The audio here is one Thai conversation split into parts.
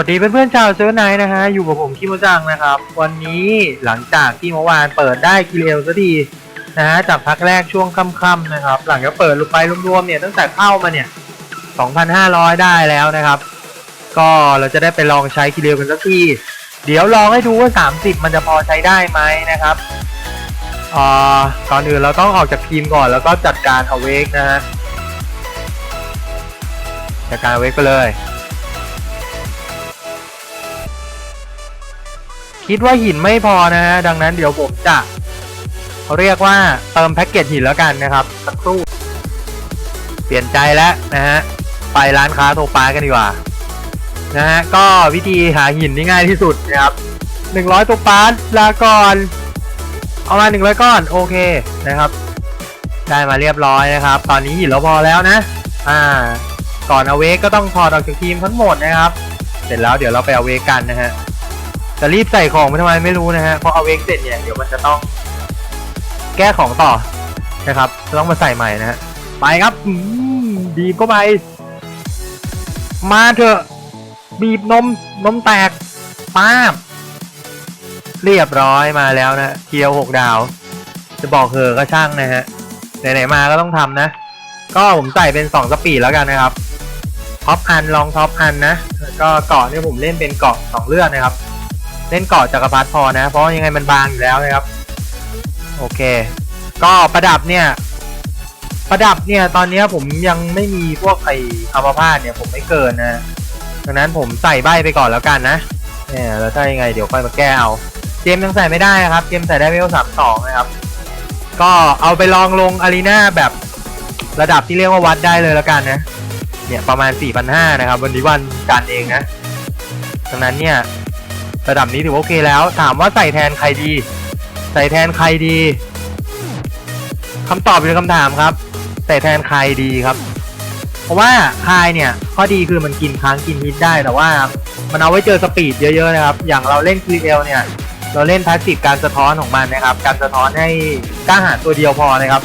วัสดีเพื่อนๆชาวเซิร์ฟไนท์นะฮะอยู่กับผมคิโมจังนะครับ วันนี้หลังจากที่เมื่อวานเปิดได้กิเลลซะดีนะฮะจากพักแรกช่วงค่ำๆนะครับ หลังจากเปิดลงไปรวมๆเนี่ยตั้งแต่เข้ามาเนี่ย 2,500 ได้แล้วนะครับ ก็เราจะได้ไปลองใช้กิเลลกันสักทีเดี๋ยวลองให้ดูว่า 30 มันจะพอใช้ได้ไหมนะครับอ่าก่อนอื่นเราต้องออกจากทีมก่อนแล้วก็จัดการเอาเวกนะฮะจัดการเอาเวกไปเลย คิดว่าหินไม่พอนะฮะดังนั้นเดี๋ยวผมจะเขาเรียกว่าเติมแพ็กเกจหินแล้วกันนะครับสักครู่เปลี่ยนใจแล้วนะฮะไปร้านค้าโทรปากันดีกว่านะฮะก็วิธีหาหินที่ง่ายที่สุดนะครับหนึ่งร้อยตัวปาร์ลาก่อนเอามาหนึ่งร้อยก้อนโอเคนะครับ ได้มาเรียบร้อยนะครับ ตอนนี้หินเราพอแล้วนะอ่าก่อนเอาเวกก็ต้องถอดออกจากทีมทั้งหมดนะครับ เสร็จแล้วเดี๋ยวเราไปเอาเวกกันนะฮะ จะรีบใส่ของไปทำไมไม่รู้นะฮะเพราะเอาเวกเสร็จเนี่ยเดี๋ยวมันจะต้องแก้ของต่อนะครับต้องมาใส่ใหม่นะฮะไปครับบีบเข้าไป มาเถอะ บีบนมนมแตกป้าบ เรียบร้อยมาแล้วนะเกียวหกดาว จะบอกเธอก็ช่างนะฮะไหนๆมาก็ต้องทำนะ ก็ผมใส่เป็นสองสปีดแล้วกันนะครับท็อปอันลองท็อปอันนะแล้วก็เกาะเนี่ยผมเล่นเป็นเกาะสองเลือดนะครับ เล่นเกาะจักรพรรดิพอนะ เพราะยังไงมันบางอยู่แล้วนะครับ โอเค ก็ประดับเนี่ย ประดับเนี่ยตอนนี้ผมยังไม่มีพวกไอ้อัมพาตเนี่ยผมไม่เกินนะดังนั้นผมใส่ใบไปก่อนแล้วกันนะเนี่ยแล้วถ้ายังไงเดี๋ยวค่อยมาแก้เอาเจมยังใส่ไม่ได้ครับ เจมใส่ได้เวลสามสองนะครับ ก็เอาไปลองลงอารีนาแบบระดับที่เรียกว่าวัดได้เลยแล้วกันนะ เนี่ยประมาณ4,500นะครับวันนี้วันจันทร์เองนะดังนั้นเนี่ย ระดับนี้ถือว่าโอเคแล้ว ถามว่าใส่แทนใครดี ใส่แทนใครดีคำตอบเป็นคำถามครับ ใส่แทนใครดีครับ เพราะว่าคายเนี่ยข้อดีคือมันกินค้างกินฮิตได้แต่ว่ามันเอาไว้เจอสปีดเยอะๆนะครับ อย่างเราเล่นคลีเอลเนี่ย เราเล่นพาสซีฟการสะท้อนของมันนะครับ การสะท้อนให้กล้าหาญตัวเดียวพอนะครับ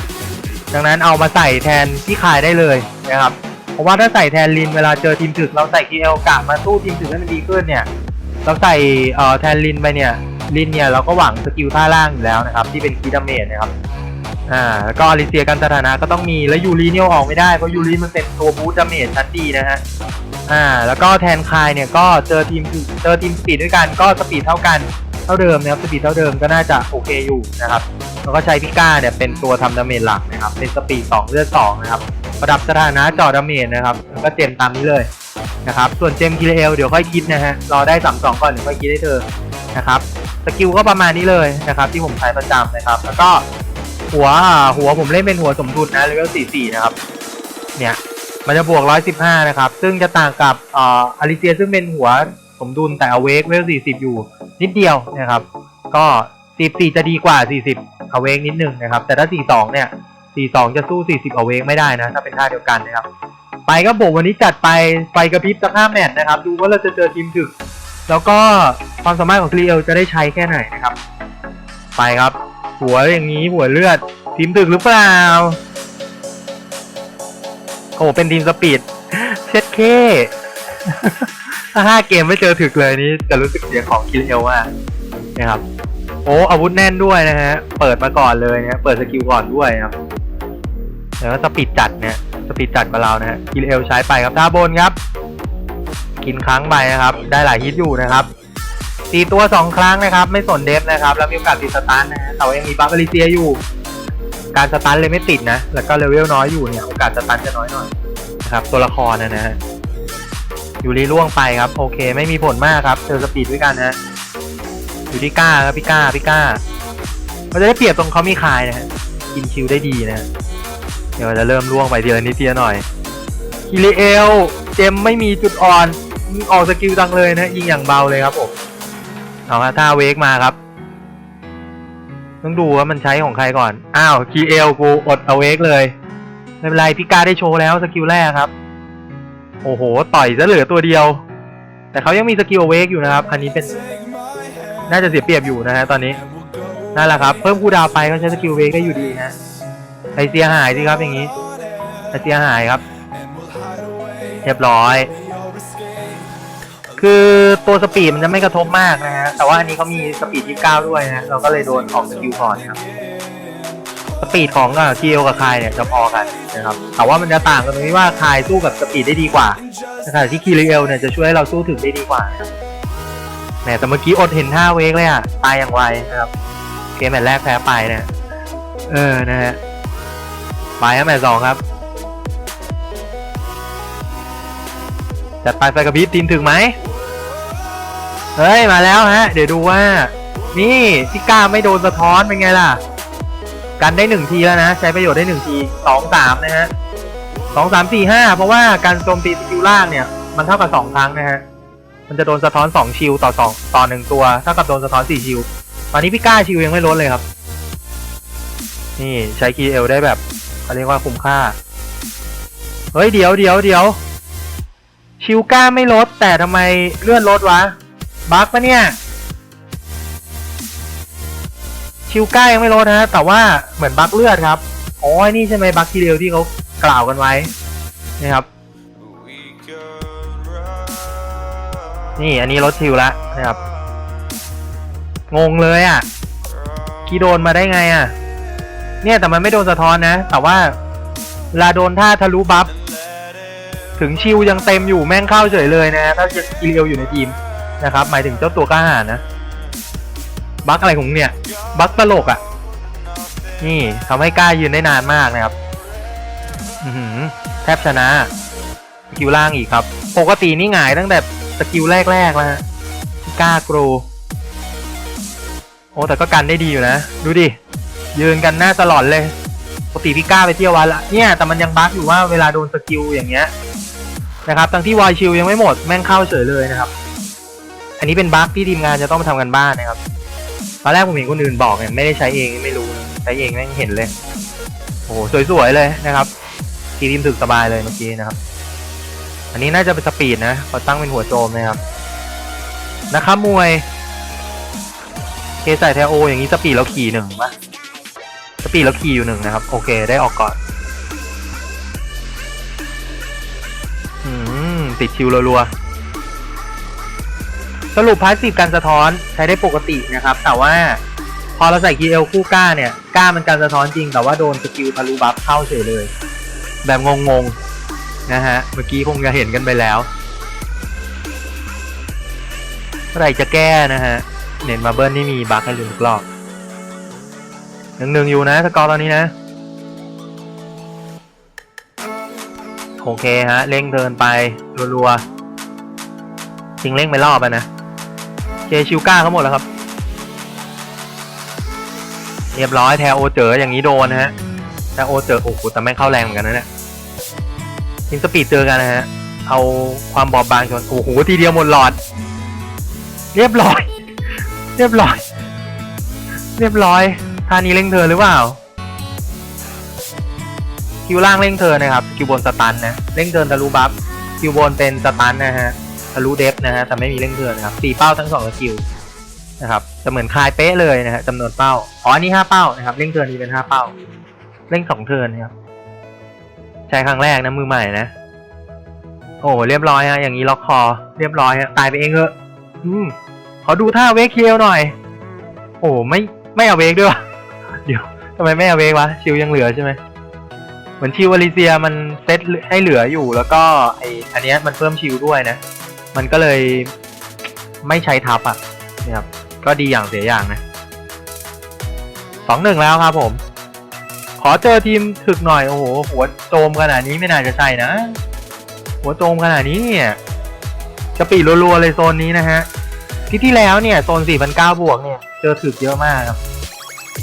ดังนั้นเอามาใส่แทนที่คายได้เลยนะครับ เพราะว่าถ้าใส่แทนลินเวลาเจอทีมถึกเราใส่คีเอลกะมาสู้ทีมถึกให้มันดีขึ้นเนี่ย เราใส่เอ่อแทนลินไปเนี่ยลินเนี่ยเราก็หวังสกิลท่าล่างอยู่แล้วนะครับ ที่เป็นคีดาเมจนะครับอ่าแล้วก็อลิเซียกันสถานะก็ต้องมีแล้วยูรีเนี่ยออกไม่ได้เพราะยูรีมันเป็นตัวบูสต์ดาเมจชั้นดีนะฮะอ่าแล้วก็แทนคายเนี่ยก็เจอทีมเจอทีมสปีดด้วยกันก็สปีดเท่ากัน เท่าเดิมนะครับสปีดเท่าเดิมก็น่าจะโอเคอยู่นะครับแล้วก็ใช้พิก้าเนี่ยเป็นตัวทำดาเมจหลักนะครับเป็นสปีด2เลือด2นะครับประดับสถานะจอดาเมจนะครับแล้วก็เจมตามนี้เลยนะครับส่วนเจมคิเลเอลเดี๋ยวค่อยคิดนะฮะรอได้สามสองก่อนเดี๋ยวค่อยคิดให้เธอนะครับสกิลก็ประมาณนี้เลยนะครับที่ผมใช้ประจำนะครับ แล้วก็หัวหัวผมเล่นเป็นหัวสมดุลนะเลเวล44 นะครับเนี่ยมันจะบวก 115 นะครับ ซึ่งจะต่างกับเอ่ออาริเซียซึ่งเป็นหัวสมดุลแต่อเวกเวล40 อยู่ นิดเดียวนะครับ ก็ 44 จะดีกว่า 40อาเวกนิดนึงนะครับ แต่ถ้า 42 เนี่ย 42 จะสู้ 40อาเวกไม่ได้นะ ถ้าเป็นท่าเดียวกันนะครับ ไปครับผมวันนี้จัดไปไฟกระพริบสักห้าแมตช์นะครับ ดูว่าเราจะเจอทีมถึก แล้วก็ความสามารถของคลีเอลจะได้ใช้แค่ไหนนะครับ ไปครับ หัวอย่างนี้หัวเลือด ทีมถึกหรือเปล่า โอ้เป็นทีมสปีดเช็ดเค ถ้าห้าเกมไม่เจอถึกเลยนี่จะรู้สึกเสียของคลีเอลมากนะครับ โอ้อาวุธแน่นด้วยนะฮะ เปิดมาก่อนเลยนะเปิดสกิลก่อนด้วยครับแล้วก็สปีดจัดเนี่ยสปีดจัดมาเรานะฮะกิลเอลใช้ไปครับท่าบนครับ กินครั้งไปนะครับ ได้หลายฮิตอยู่นะครับตีตัวสองครั้งนะครับ ไม่สนเดฟนะครับ แล้วมีโอกาสติดสตาร์นะฮะแต่ว่ายังมีบัฟเอลิเซียอยู่ การสตาร์เลยไม่ติดนะ แล้วก็เลเวลน้อยอยู่เนี่ยโอกาสสตาร์จะน้อยหน่อยนะครับ ตัวละครนะนะฮะ อยู่รีล่วงไปครับ โอเค ไม่มีผลมากครับเจอสปีดด้วยกันนะฮะอยู่ที่ก้าครับพี่ก้าพี่ก้าเราจะได้เปรียบตรงเขามีคายนะฮะกินคิวได้ดีนะ เดี๋ยวจะเริ่มล่วงไปทีละนิดทีละหน่อยคิริเอลเจมไม่มีจุดอ่อนออกสกิลดังเลยนะยิงอย่างเบาเลยครับผมเอาฮะถ้าเวกมาครับต้องดูว่ามันใช้ของใครก่อน อ้าวคีเอลกูอดเอาเวกเลย ไม่เป็นไรพี่กาได้โชว์แล้วสกิลแรกครับ โอ้โห ต่อยซะเหลือตัวเดียว แต่เขายังมีสกิลเวกอยู่นะครับอันนี้เป็นน่าจะเสียเปรียบอยู่นะฮะตอนนี้นั่นแหละครับ เพิ่มคูดาวไปก็ใช้สกิลเวกได้อยู่ดีฮะไอเสียหายสิครับอย่างนี้ไอเสียหายครับ เรียบร้อย คือตัวสปีดมันจะไม่กระทบมากนะฮะแต่ว่าอันนี้เขามีสปีด 29 ด้วยนะเราก็เลยโดนออกสกิลก่อนครับ สปีดของอะทีเอลกับคายเนี่ยจะพอกันนะครับแต่ว่ามันจะต่างกันตรงที่ว่าคายสู้กับสปีดได้ดีกว่าขณะที่คีรีเอลเนี่ยจะช่วยให้เราสู้ถึงได้ดีกว่าแหมแต่เมื่อกี้อดเห็นท่าเวกเลยอะตายอย่างไวนะครับเกมแมตช์แรกแพ้ไปนี่ยเออนะฮะไปแมตช์สองครับจัดไปไฟกระพริบทีมถึงไหมเฮ้ยมาแล้วฮะ เดี๋ยวดูว่า นี่พี่ก้าไม่โดนสะท้อนเป็นไงล่ะ กันได้หนึ่งทีแล้วนะ ใช้ประโยชน์ได้หนึ่งทีสองสามนะฮะสองสามสี่ห้าเพราะว่าการโจมตีสกิลล่างเนี่ย มันเท่ากับสองครั้งนะฮะมันจะโดนสะท้อนสองชิลต่อสองต่อหนึ่งตัวเท่ากับโดนสะท้อนสี่ชิลตอนนี้พี่ก้าชิลยังไม่ลดเลยครับ นี่ใช้คีเอลได้แบบเขาเรียกว่าคุ้มค่า เฮ้ยเดี๋ยวเดี๋ยวเดี๋ยวชิลก้าไม่ลดแต่ทำไมเลื่อนลดวะบั๊กปะเนี่ย ชิลก้ายังไม่ลดนะ แต่ว่าเหมือนบั๊กเลือดครับ อ๋อ นี่ใช่ไหมบั๊กทีเดียวที่เขากล่าวกันไว้ นะครับ นี่อันนี้ลดชิลแล้วนะครับ งงเลยอะกีโดนมาได้ไงอะ เนี่ยแต่มันไม่โดนสะท้อนนะ แต่ว่าเวลาโดนท่าทะลุบัฟถึงชิลยังเต็มอยู่แม่งเข้าเฉยเลยนะ ถ้าจะกีเรียวอยู่ในทีมนะครับ หมายถึงเจ้าตัวกล้าหาญนะ บั๊กอะไรของเนี่ย บั๊กตลกอะ่ะ นี่ทำให้กล้ายืนได้นานมากนะครับอือหือแทบชนะสกิลล่างอีกครับ ปกตินี่หงายตั้งแต่สกิลแรกๆแล้วกล้ากรูโอ้แต่ก็กันได้ดีอยู่นะ ดูดิ ยืนกันหน้าตลอดเลย ปกติพี่ก้าไปเที่ยววันละเนี่ย แต่มันยังบั๊กอยู่ว่าเวลาโดนสกิลอย่างเงี้ยนะครับทั้งที่วายชิลยังไม่หมดแม่งเข้าเฉยเลยนะครับ อันนี้เป็นบั๊กที่ทีมงานจะต้องมาทำกันบ้านนะครับ ตอนแรกผมเห็นคนอื่นบอกเนี่ยไม่ได้ใช้เองไม่รู้ใช้เองแม่งเห็นเลย โอ้โหสวยๆเลยนะครับทีริมถึกสบายเลยเมื่อกี้นะครับ อันนี้น่าจะเป็นสปีดนะเขาตั้งเป็นหัวโจมนะครับนะครับมวยเคใส่แทโออย่างนี้สปีดเราขี่หนึ่งปะสปีดเราขี่อยู่หนึ่งนะครับ โอเคได้ออกก่อนอืมติดชิวรัวๆ สรุปพาสซีฟการสะท้อนใช้ได้ปกตินะครับ แต่ว่าพอเราใส่กีเอลคู่ก้าเนี่ย ก้ามันการสะท้อนจริง แต่ว่าโดนสกิลทะลุบัฟเข้าเฉยเลย แบบงงๆนะฮะ เมื่อกี้คงจะเห็นกันไปแล้วเมื่อไรจะแก้นะฮะ เน็ตมาเบิลนี่มีบั๊กให้ลืมทุกรอบหนึ่งหนึ่งอยู่นะสกอร์ตอนนี้นะ โอเคฮะเร่งเดินไปรัวๆทิ้งเร่งไปรอบอะนะ เคชิวก้าเขาหมดแล้วครับ เรียบร้อยแทโอเจออย่างนี้โดนนะฮะแทโอเจอโอ้โหแต่แม่งเข้าแรงเหมือนกันนะเนี่ยทีมสปีดเจอกันนะฮะเอาความบอบบางชนโอ้โหทีเดียวหมดหลอด เรียบร้อย เรียบร้อย เรียบร้อยท่านี้เร่งเธอหรือเปล่าคิวล่างเร่งเธอนะครับคิวบนสตันนะเร่งเธอทะลุบัฟคิวบนเป็นสตันนะฮะ ทะลุเดฟนะฮะแต่ไม่มีเร่งเธอนะครับสี่เป้าทั้งสองสกิลนะครับจะเหมือนคลายเป๊ะเลยนะฮะจำนวนเป้าอ๋ออันนี้ห้าเป้านะครับเร่งเธอนี้เป็นห้าเป้าเร่งสองเทิร์นนะครับใช้ครั้งแรกนะมือใหม่นะ โอ้เรียบร้อยฮะอย่างนี้ล็อกคอ เรียบร้อยฮะตายไปเองเถอะอืมขอดูท่าเวกเคียวหน่อย โอ้ไม่ไม่เอาเวกด้วยวะเดี๋ยวทำไมไม่เอาเวกวะชิวยังเหลือใช่ไหมเหมือนชิวอลิเซียมันเซตให้เหลืออยู่แล้วก็ไออันนี้มันเพิ่มชิวด้วยนะ มันก็เลยไม่ใช้ทับอะนะครับก็ดีอย่างเสียอย่างนะสองหนึ่งแล้วครับผม ขอเจอทีมถึกหน่อยโอ้โหหัวโจมขนาดนี้ไม่น่าจะใช่นะ หัวโจมขนาดนี้เนี่ยกระปีรัวๆเลยโซนนี้นะฮะที่ที่แล้วเนี่ยโซน4,900บวกเนี่ยเจอถึกเยอะมากครับ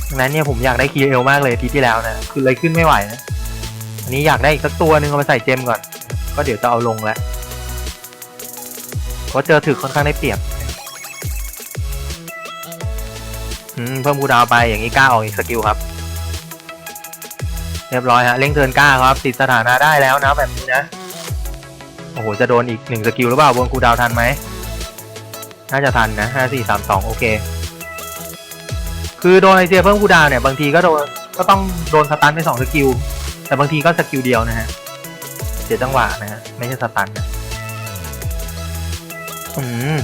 ดังนั้นเนี่ยผมอยากได้คีเอลมากเลยที่ที่แล้วนะคือเลยขึ้นไม่ไหวนะอันนี้อยากได้อีกสักตัวหนึ่งเอาไปใส่เจมก่อน ก็เดี๋ยวจะเอาลงแล้ว เพราะเจอถึกค่อนข้างได้เปรียบเพิ่มคูดาวไปอย่างนี้กล้าออกอีกสกิลครับ เรียบร้อยฮะเร่งเทินกล้าครับติดสถานะได้แล้วนะแบบนี้นะโอ้โหจะโดนอีกหนึ่งสกิลหรือเปล่าบนคูดาวทันไหมน่าจะทันนะห้าสี่สามสองโอเค คือโดนไอเซียเพิ่มคูดาวเนี่ยบางทีก็โดนก็ต้องโดนสตันไปสองสกิลแต่บางทีก็สกิลเดียวนะฮะเสียจังหวะนะฮะไม่ใช่สตันนะ อืม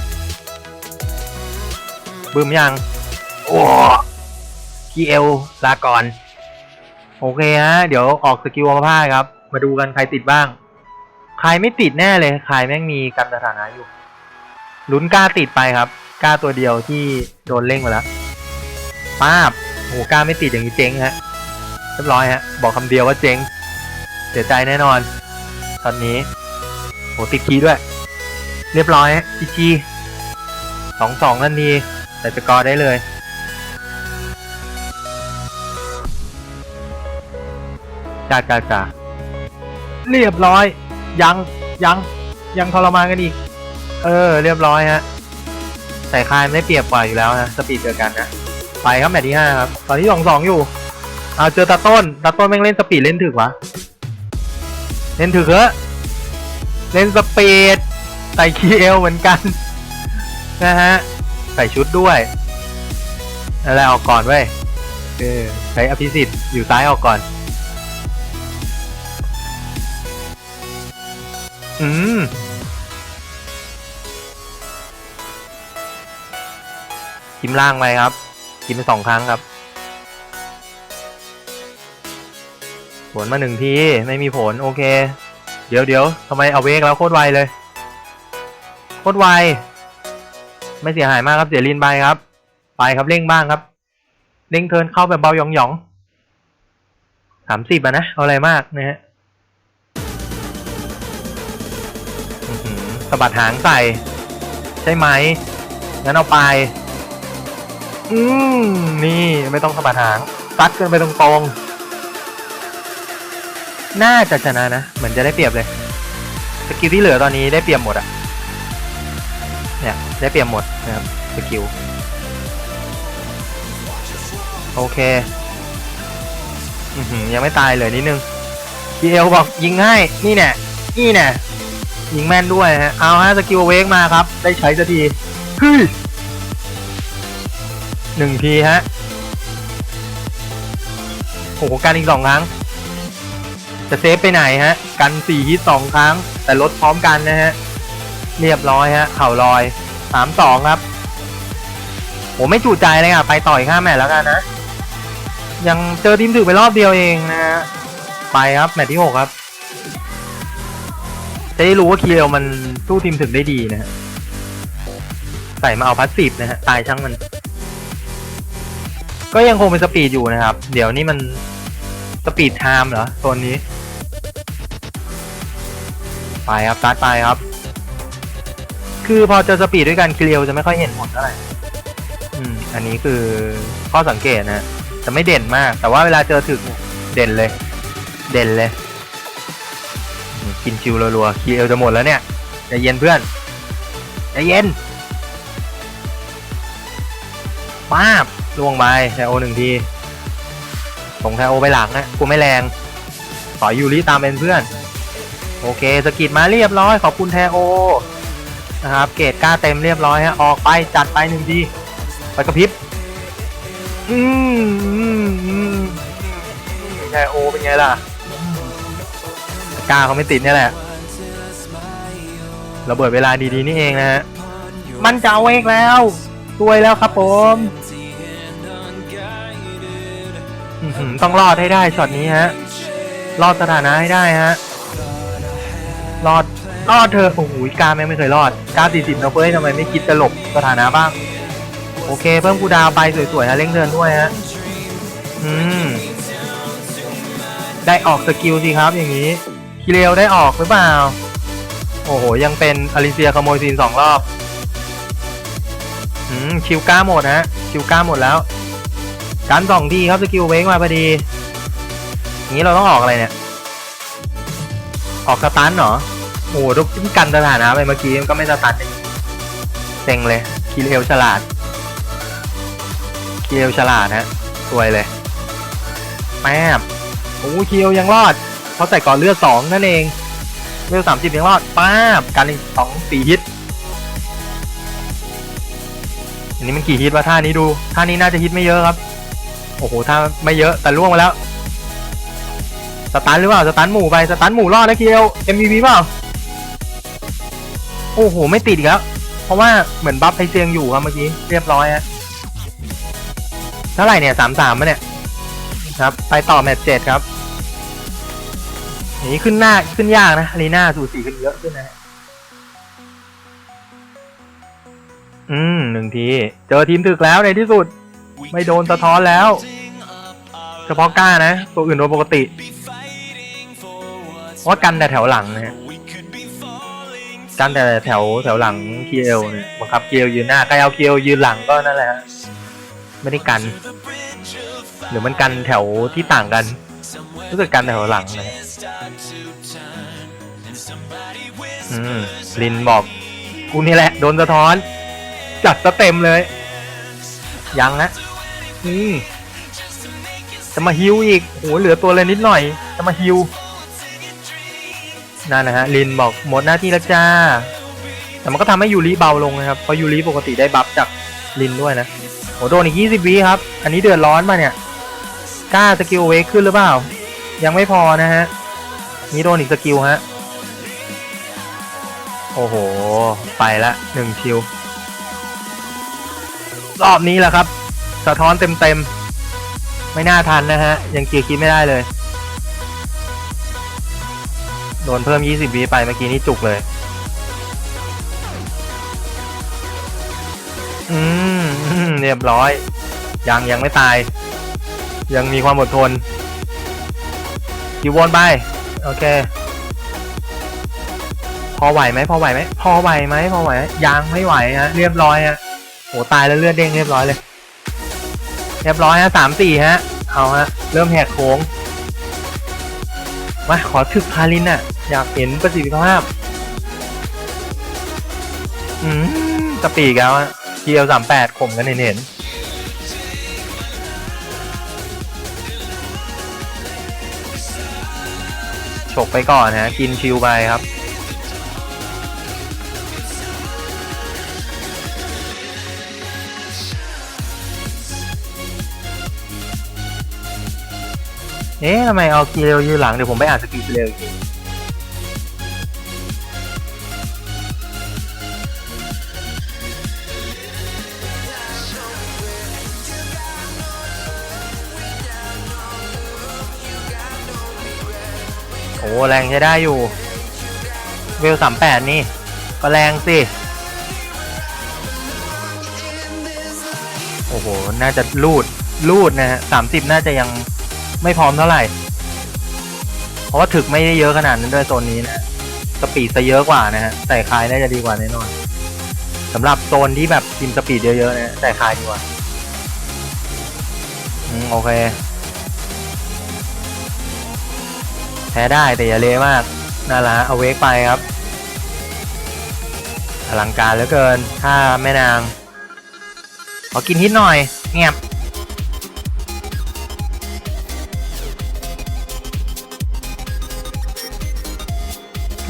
บึ้มยัง โอ้กีเอลลาก่อน โอเคฮะ เดี๋ยวออกสกิลมาพาดครับ มาดูกันใครติดบ้าง ใครไม่ติดแน่เลย ใครแม่งมีกันสถานะอยู่ ลุ้นกล้าติดไปครับ กล้าตัวเดียวที่โดนเล่งไปแล้วป้าบโหกล้าไม่ติดอย่างนี้เจ๊งฮะ เรียบร้อยฮะ บอกคำเดียวว่าเจ๊ง เสียใจแน่นอน ตอนนี้ โหติดคีด้วย เรียบร้อยจีจีสองสองทันทีแต่สกอร์ได้เลย จ้าจ้าจ้าเรียบร้อย ยังยังยังทรมานกันอีก เออ เรียบร้อยฮะแต่คายไม่เปรียบกว่าอยู่แล้วนะสปีดเจอกันนะ ไปครับแมตช์ที่ห้าครับ ตอนที่สองสองอยู่เอาเจอตาต้นตาต้นแม่งเล่นสปีดเล่นถึกวะ เล่นถึกเหรอเล่นสปีด ใส่คีเอลเหมือนกัน นะฮะ ใส่ชุดด้วย อะไรออกก่อนเว้ยเออใช้อภิสิทธิ์อยู่ซ้ายออกก่อน อืมกิมล่างไปครับ กินไปสองครั้งครับ ผลมาหนึ่งที ไม่มีผล โอเค เดี๋ยวเดี๋ยวทำไมเอาเวกแล้วโคตรไวเลย คตรไวไม่เสียหายมากครับเสียลินไปครับ ไปครับเร่งบ้างครับ เร่งเทินเข้าแบบเบาหยองหยองสามสิบอะนะ เอาอะไรมากนะฮะสะบัดหางใส่ ใช่ไหม งั้นเอาไป อืม นี่ไม่ต้องสะบัดหางซัดกันไปตรงๆ น่าจะชนะนะ เหมือนจะได้เปรียบเลย สกิลที่เหลือตอนนี้ได้เปรียบหมดอะ เนี่ยได้เปรียบหมดนะครับสกิลโอเคอยังไม่ตายเลยนิดนึงพีเอลบอกยิงให้นี่แน่นี่แน่ยิงแม่นด้วยฮะเอาฮะสกิลเวกมาครับ ได้ใช้สักทีเฮ้ยหนึ่งทีฮะโอ้โหกันอีกสองครั้ง จะเซฟไปไหนฮะ กันสี่ฮิตสองครั้ง แต่ลดพร้อมกันนะฮะ เรียบร้อยฮะ เข่าลอยสามสองครับผมไม่จุใจเลยอะ ไปต่อยข้าแมตช์แล้วกันนะ ยังเจอทีมถึกไปรอบเดียวเองนะฮะ ไปครับแมตช์ที่หกครับ จะได้รู้ว่าคีเอลมันสู้ทีมถึกได้ดีนะฮะ ใส่มาเอาพัสซีฟนะฮะ ตายช่างมัน ก็ยังคงเป็นสปีดอยู่นะครับ เดี๋ยวนี้มันสปีดไทม์เหรอโซนนี้ ไปครับตาร์ทไปครับ คือพอเจอสปีดด้วยกันเกลียวจะไม่ค่อยเห็นผลเท่าไหร่อืมอันนี้คือข้อสังเกตนะจะไม่เด่นมาก แต่ว่าเวลาเจอถึกเนี่ยเด่นเลย เด่นเลยกินชิวรัวๆคีเอลจะหมดแล้วเนี่ยใจเย็นเพื่อนใจเย็นป้าบล่วงไปแทโอหนึ่งทีส่งแทโอไปหลังนะกูไม่แรงต่อยยูริตามเป็นเพื่อน โอเคสกิดมาเรียบร้อยขอบคุณแทโอ นะครับเกรดกล้าเต็มเรียบร้อยฮะออกไปจัดไปหนึ่งทีไปกระพริบอืมอืมอืมแทโอเป็นไงล่ะกล้าเขาไม่ติดเนี่ยแหละระเบิดเวลาดีๆนี่เองนะฮะมันจะเอาเอกแล้วซวยแล้วครับผมอื้อหือต้องรอดให้ได้ช็อตนี้ฮะรอดสถานะให้ได้ฮะรอด รอดเธอโอ้โหกาแม่งไม่เคยรอดกาสี่สิบนะเฟ้ยทำไมไม่คิดจะหลบสถานะบ้าง โอเค เพิ่มกูดาวไปสวยๆฮะเร่งเดินด้วยฮะอืมได้ออกสกิลสิครับอย่างนี้คิเรลได้ออกหรือเปล่า โอ้โห ยังเป็นอลิเซียขโมยซีนสองรอบอืมคิวก้าหมดฮะคิวก้าหมดแล้ว การสองทีครับสกิลเว้งมาพอดีอย่างนี้เราต้องออกอะไรเนี่ย ออกสตันเหรอ หทุกกันสถานะไปเมื่อกี้มันก็ไม่สตันเองเซ็งเลยคีเรลฉลาดคีเรลฉลาดฮะสวยเลยแมบโอ้คีเรลยังรอด เพราะใส่ก่อนเลือดสองนั่นเองเลือดสามสิบยังรอดป้าบกันอีกสองสี่ฮิตอันนี้มันกี่ฮิตวะท่านี้ดู ท่านี้น่าจะฮิตไม่เยอะครับ โอ้โหท่าไม่เยอะแต่ล่วงมาแล้ว สตันหรือเปล่า สตันหมู่ไป สตันหมู่รอดนะเคียว MVP เปล่า โอ้โห ไม่ติดอีกแล้ว เพราะว่าเหมือนบัฟไอเซียงอยู่ครับเมื่อกี้ เรียบร้อยฮะเท่าไหร่เนี่ยสามสามเนี่ย ครับ ไปต่อแมตช์เจ็ดครับนี้ขึ้นหน้าขึ้นยากนะลีน่าสูสีขึ้นเยอะขึ้นนะอืมหนึ่งที เจอทีมถึกแล้วในที่สุด ไม่โดนสะท้อนแล้ว เฉพาะก้านะ ตัวอื่นโดนปกติว่ากันแต่แถวหลังนะฮะ กันแต่แถวแถวหลังเคียวเนี่ยบังคับเคียวยืนหน้าใครเอาเคียวยืนหลังก็นั่นแหละฮะไม่ได้กัน หรือมันกันแถวที่ต่างกันรู้สึกกันแถวหลังนะฮะอืมลินบอกกูนี่แหละ โดนสะท้อน จัดซะเต็มเลย ยังนะอืมจะมาฮิวอีกโหเหลือตัวเลยนิดหน่อย จะมาฮิว นั่นนะฮะลินบอกหมดหน้าที่แล้วจ้า แต่มันก็ทำให้ยูริเบาลงนะครับ เพราะยูริปกติได้บัฟจากลินด้วยนะโหโดนอีก 20 วิครับ อันนี้เดือดร้อนมาเนี่ย กล้าสกิลเวกขึ้นหรือเปล่า ยังไม่พอนะฮะ นี่โดนอีกสกิลฮะ โอ้โห ไปละหนึ่งคิว รอบนี้แหละครับ สะท้อนเต็มๆ ไม่น่าทันนะฮะ ยังเกียร์คิดไม่ได้เลย โดนเพิ่ม 20วิไปเมื่อกี้นี่จุกเลย อืมเรียบร้อย ยังยังไม่ตาย ยังมีความอดทนคิววนไป โอเค พอไหวไหมพอไหวไหมพอไหวไหมพอไหวไหมยังไม่ไหวฮะเรียบร้อยฮะโหตายแล้วเลือดเด้งเรียบร้อยเลย เรียบร้อยฮะสามสี่ฮะเอาฮะ เริ่มแหกโค้งมาขอถึกคารินอะ อยากเห็นประสิทธิภาพ อืมสปีกแล้วฮะเกียวสามแปดข่มกันเห็นเห็นฉกไปก่อนฮะ กินชิวไปครับ เอ๊ะทำไมเอาเกีเรลยืนหลัง เดี๋ยวผมไปอ่านสกิลกีเรลอีกที แรงใช้ได้อยู่เวลสามแปดนี่ ก็แรงสิ โอ้โห น่าจะลูด ลูดนะฮะสามสิบน่าจะยังไม่พร้อมเท่าไหร่ เพราะว่าถึกไม่ได้เยอะขนาดนั้นด้วยโซนนี้นะสปีดจะเยอะกว่านะฮะใส่คายน่าจะดีกว่าแน่นอนสำหรับโซนที่แบบทีมสปีดเยอะๆนะใส่คายดีกว่า อืม โอเค พ้ได้แต่อย่าเละมากน่าละเอาเวกไปครับอลังการเหลือเกินถ้าแม่นาง ขอกินฮิตหน่อยเงียบ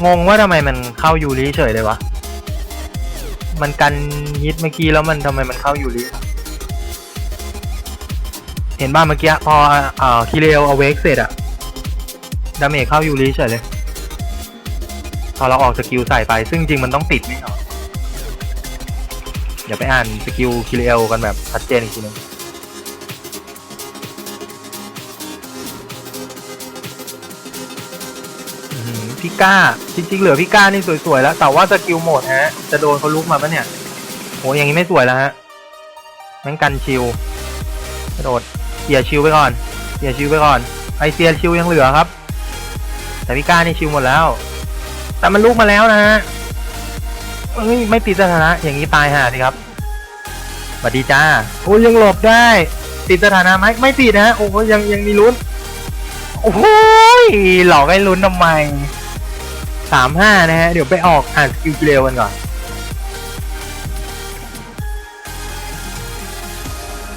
งงว่าทำไมมันเข้ายูริเฉยเลยวะ มันกันฮิตเมื่อกี้แล้วมันทำไมมันเข้ายูริเห็นบ้างเมื่อกี้พอเอ่อคิเรลเอาเวกเสร็จอะ ดาเมจเข้ายูริเฉยเลย พอเราออกสกิลใส่ไป ซึ่งจริงมันต้องติดไม่เหรอเดี๋ยวไปอ่านสกิลคิเรลกันแบบชัดเจนอีกทีนึงพี่ก้า จริงๆ เหลือพี่ก้านี่สวยๆแล้ว แต่ว่าสกิลหมดฮะ จะโดนเขาลุกมาปะเนี่ยโหอย่างนี้ไม่สวยแล้วฮะนั่นกันชิวกระโดดเกียร์ชิวไปก่อนเกียร์ชิวไปก่อนไอเซียชิวยังเหลือครับ แต่พี่ก้านี่ชิวหมดแล้ว แต่มันลุกมาแล้วนะฮะเอ้ยไม่ติดสถานะอย่างนี้ตายห่าสิครับสวัสดีจ้าโอ้ยยังหลบได้ ติดสถานะไหมไม่ติดนะฮะโอ้ยยังยังมีลุ้นโอ้โหยหลอกให้ลุ้นทำไมสามห้านะฮะเดี๋ยวไปออกอ่านสกิลเร็วกันก่อน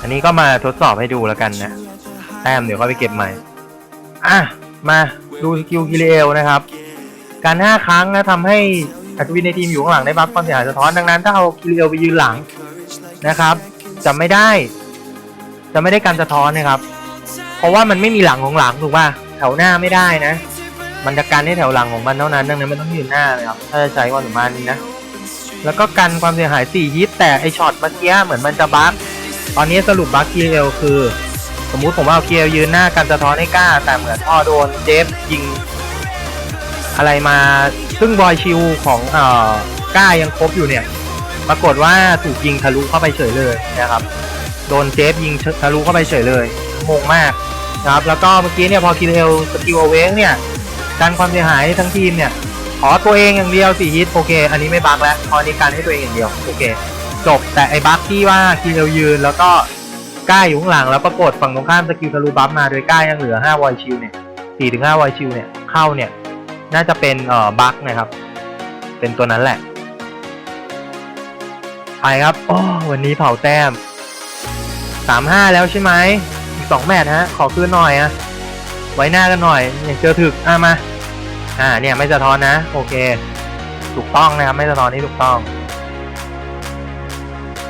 อันนี้ก็มาทดสอบให้ดูแล้วกันนะ แต้มเดี๋ยวค่อยไปเก็บใหม่ อะ มา ดูสกิลกิเลลนะครับ การห้าครั้งนะทำให้อัศวินในทีมอยู่ข้างหลังได้บัฟความเสียหายสะท้อนดังนั้นถ้าเอากิเลลไปยืนหลังนะครับจะไม่ได้จะไม่ได้การสะท้อนนะครับ เพราะว่ามันไม่มีหลังของหลังถูกป่ะแถวหน้าไม่ได้นะมันจะการให้แถวหลังของมันเท่านั้นดังนั้นมันต้องยืนหน้าเลยครับถ้าจะใช้ความสามารถนี้นะแล้วก็กันความเสียหาย4ฮิตแต่ไอช็อตเมื่อกี้เหมือนมันจะบั๊กตอนนี้สรุปบั๊ก KL คือ สมมุติผมเอา KL ยืนหน้ากันสะท้อนให้กล้า แต่เหมือนพ่อโดนเจฟยิง อะไรมาซึ่งบอยชิลของเอ่อกล้ายังครบอยู่เนี่ย ปรากฏว่าถูกยิงทะลุเข้าไปเฉยเลยนะครับ โดนเจฟยิงทะลุเข้าไปเฉยเลยงงมากนะครับ แล้วก็เมื่อกี้เนี่ยพอ KL สกิลเอาเวงเนี่ยการความเสียหายทั้งทีมเนี่ยขอตัวเองอย่างเดียวสี่ฮิตโอเค อันนี้ไม่บักแล้วพอนี้การให้ตัวเองอย่างเดียวโอเคจบแต่ไอ้บักที่ว่าคีเรลยืนแล้วก็ ก้าอยู่ข้างหลังแล้วปรากฏฝั่งตรงข้ามสกิลทะลุบัฟมาโดยก้ายังเหลือ5วอยชิลเนี่ย4ถึง5วอยชิลเนี่ยเข้าเนี่ยน่าจะเป็นเอ่อบั๊กนะครับ เป็นตัวนั้นแหละไปครับโอ้วันนี้เผาแต้ม 3-5 แล้วใช่ไหมอีก2แมตช์ฮะขอคืนหน่อยอะไว้หน้ากันหน่อยอยาเจอถึกอะมาอ่าเนี่ยไม่สะท้อนนะ โอเค ถูกต้องนะครับ ไม่สะท้อนนี่ถูกต้อง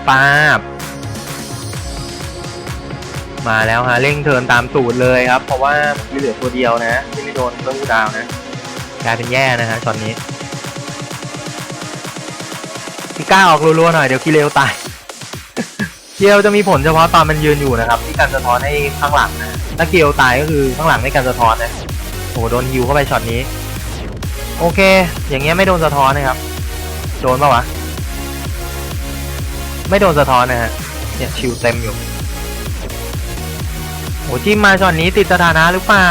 ปาบ มาแล้วฮะเร่งเทินตามสูตรเลยครับ เพราะว่าเมื่อกี้เหลือตัวเดียวนะที่ไม่โดนเพิ่มดาวนะกลายเป็นแย่นะฮะตอนนี้พี่ก้าออกรัวๆหน่อยเดี๋ยวคีเรลตายเกียวจะมีผลเฉพาะตอนมันยืนอยู่นะครับที่การสะท้อนให้ข้างหลังนะถ้าเกียวตายก็คือข้างหลังไม่การสะท้อนนะโอ้โหโดนฮิวเข้าไปช็อตนี้ โอเค อย่างเงี้ยไม่โดนสะท้อนนะครับ โดนปะวะ ไม่โดนสะท้อนนะฮะเนี่ยชิวเต็มอยู่ โอ้จิ้มมาช็อตนี้ติดสถานะหรือเปล่า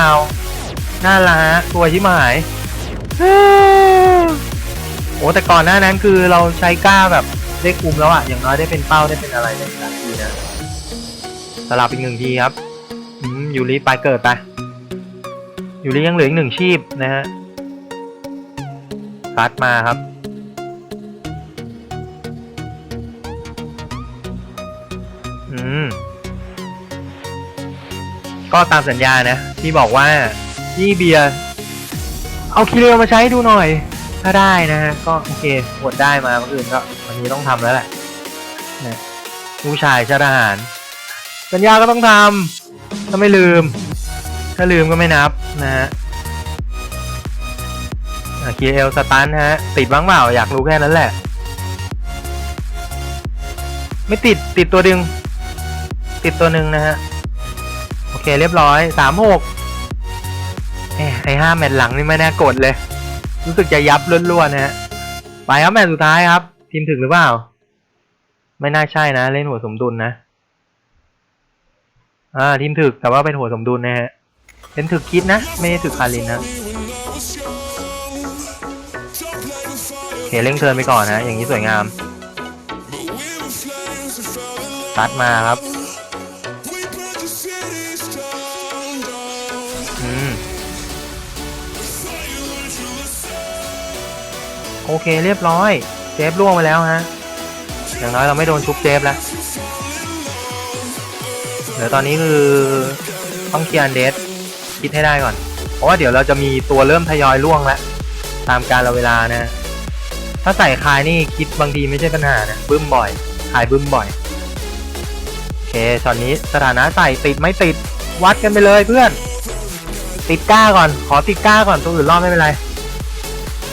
น่าละฮะตัวชิมหายโอ้แต่ก่อนหน้านั้นคือเราใช้ก้าแบบได้คุมแล้วอะอย่างน้อยได้เป็นเป้าได้เป็นอะไรในการทีนะสลับอีกหนึ่งทีครับอยูริไปเกิดไปยูริยังเหลืออีกหนึ่งชีพนะฮะซัดมาครับ ก็ตามสัญญานะ ที่บอกว่าพี่เบียร์เอาคิเรลมาใช้ดูหน่อย ถ้าได้นะฮะก็โอเคหมดได้มาเมื่อคืนก็วันนี้ต้องทำแล้วแหละนะผู้ชายชาติทหาร สัญญาก็ต้องทำถ้าไม่ลืม ถ้าลืมก็ไม่นับนะฮะคีเอลสตันฮะ ติดบ้างเปล่าอยากรู้แค่นั้นแหละ ไม่ติดติดตัวดึง ติดตัวหนึ่งนะฮะ เคเรียบร้อยสามหกเอ้ไอห้าแมตช์หลังนี่ไม่น่ากดเลย รู้สึกจะยับล้วนๆนะฮะไปครับแมตช์สุดท้ายครับ ทีมถึงหรือเปล่า ไม่น่าใช่นะ เล่นหัวสมดุลนะ อ่า ทีมถึกแต่ว่าเป็นหัวสมดุลนะฮะเป็นถึกคิดนะ ไม่ได้ถึกคารินนะโอเคเร่งเทิร์นไปก่อนนะ อย่างนี้สวยงามตัดมาครับ โอเคเรียบร้อย เจฟล่วงไปแล้วฮะ อย่างน้อยเราไม่โดนชุบเจฟแล้วเดี๋ยวตอนนี้คือต้องเคลียร์เดสคิดให้ได้ก่อน เพราะว่าเดี๋ยวเราจะมีตัวเริ่มทยอยล่วงแล้วตามการเราเวลานะ ถ้าใส่คายนี่คิดบางทีไม่ใช่ปัญหานะบึ้มบ่อยคายบึ้มบ่อยโอเคช็อตนี้สถานะใส่ติดไม่ติดวัดกันไปเลยเพื่อน ติดก้าก่อน ขอติดก้าก่อนตัวอื่นรอดไม่เป็นไร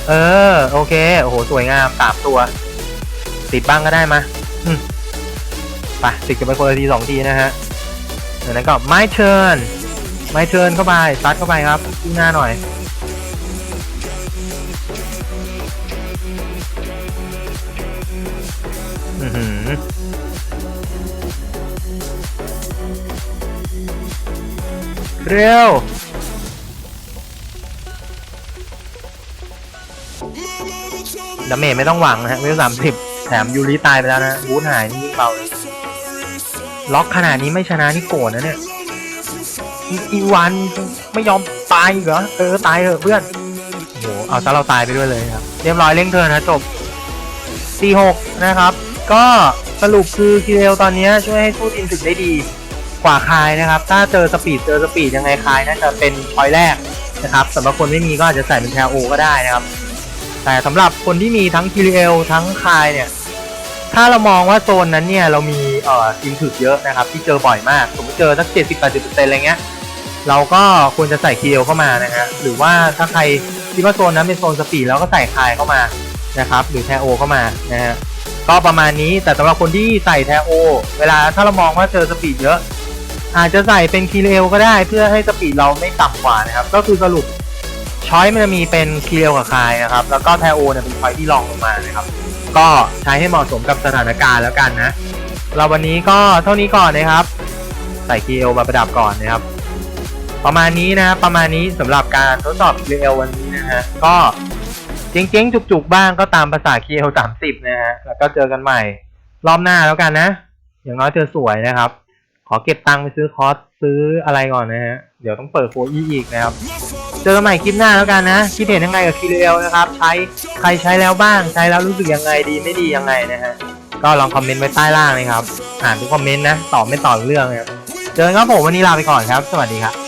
เออ โอเค โอ้โห สวยงามสามตัว ติดบ้างก็ได้มาไปติดกันไปคนละทีสองทีนะฮะจากนั้นก็ไม้เชิญไม้เชิญเข้าไปซัดเข้าไปครับขึ้นหน้าหน่อย อือหือเร็ว ดาเมจไม่ต้องหวังนะฮะเวลสามสิบแถมยูริตายไปแล้วนะบูทหายนี่ยิ่งเบาเลยล็อกขนาดนี้ไม่ชนะนี่โกรธนะเนี่ยอีวันไม่ยอมตายเหรอเออตายเถอะเพื่อนโอ้โหเอาซะเราตายไปด้วยเลยครับ เรียบร้อยเร่งเทิร์นะจบ 4-6 นะครับ ก็สรุปคือคิเรลตอนนี้ช่วยให้สู้ทีมถึกได้ดีกว่าคายนะครับ ถ้าเจอสปีดเจอสปีดยังไงคายน่าจะเป็นชอยแรกนะครับสำหรับคนไม่มีก็อาจจะใส่เป็นแทโอก็ได้นะครับ แต่สำหรับคนที่มีทั้งคิเรลทั้งคายเนี่ย ถ้าเรามองว่าโซนนั้นเนี่ยเรามีเอ่อทีมถึกเยอะนะครับ ที่เจอบ่อยมาก สมมติเจอสักเจ็ดสิบแปดสิบเปอร์เซ็นต์อะไรเงี้ย เราก็ควรจะใส่คีเรลเข้ามานะฮะ หรือว่าถ้าใครคิดว่าโซนนั้นเป็นโซนสปีดแล้วก็ใส่คายเข้ามานะครับ หรือแทโอเข้ามานะฮะ ก็ประมาณนี้ แต่สำหรับคนที่ใส่แทโอ เวลาถ้าเรามองว่าเจอสปีดเยอะอาจจะใส่เป็นคีเรลก็ได้เพื่อให้สปีดเราไม่ต่ำกว่านะครับ ก็คือสรุป ช้อยมันจะมีเป็นคีเรลกับคายนะครับ แล้วก็แทโอเนี่ยเป็นช้อยที่รองลงมานะครับ ก็ใช้ให้เหมาะสมกับสถานการณ์แล้วกันนะเราวันนี้ก็เท่านี้ก่อนนะครับ ใส่คีเรลมาประดับก่อนนะครับ ประมาณนี้นะประมาณนี้สำหรับการทดสอบคีเรลวันนี้นะฮะก็เจ๊งๆจุกๆบ้างก็ตามภาษาเคีเรลสามสิบนะฮะแล้วก็เจอกันใหม่รอบหน้าแล้วกันนะ อย่างน้อยเธอสวยนะครับ ขอเก็บตังค์ไปซื้อคอร์สซื้ออะไรก่อนนะฮะเดี๋ยวต้องเปิดโฟอีอีกนะครับ เจอกันใหม่คลิปหน้าแล้วกันนะคิดเห็นยังไงกับคีเรลนะครับ ใช้ใครใช้แล้วบ้าง ใช้แล้วรู้สึกยังไงดีไม่ดียังไงนะฮะ ก็ลองคอมเมนต์ไว้ใต้ล่างนะครับ อ่านทุกคอมเมนต์นะ ตอบไม่ตอบเรื่องนะครับ เจอกันครับผมวันนี้ลาไปก่อนครับ สวัสดีครับ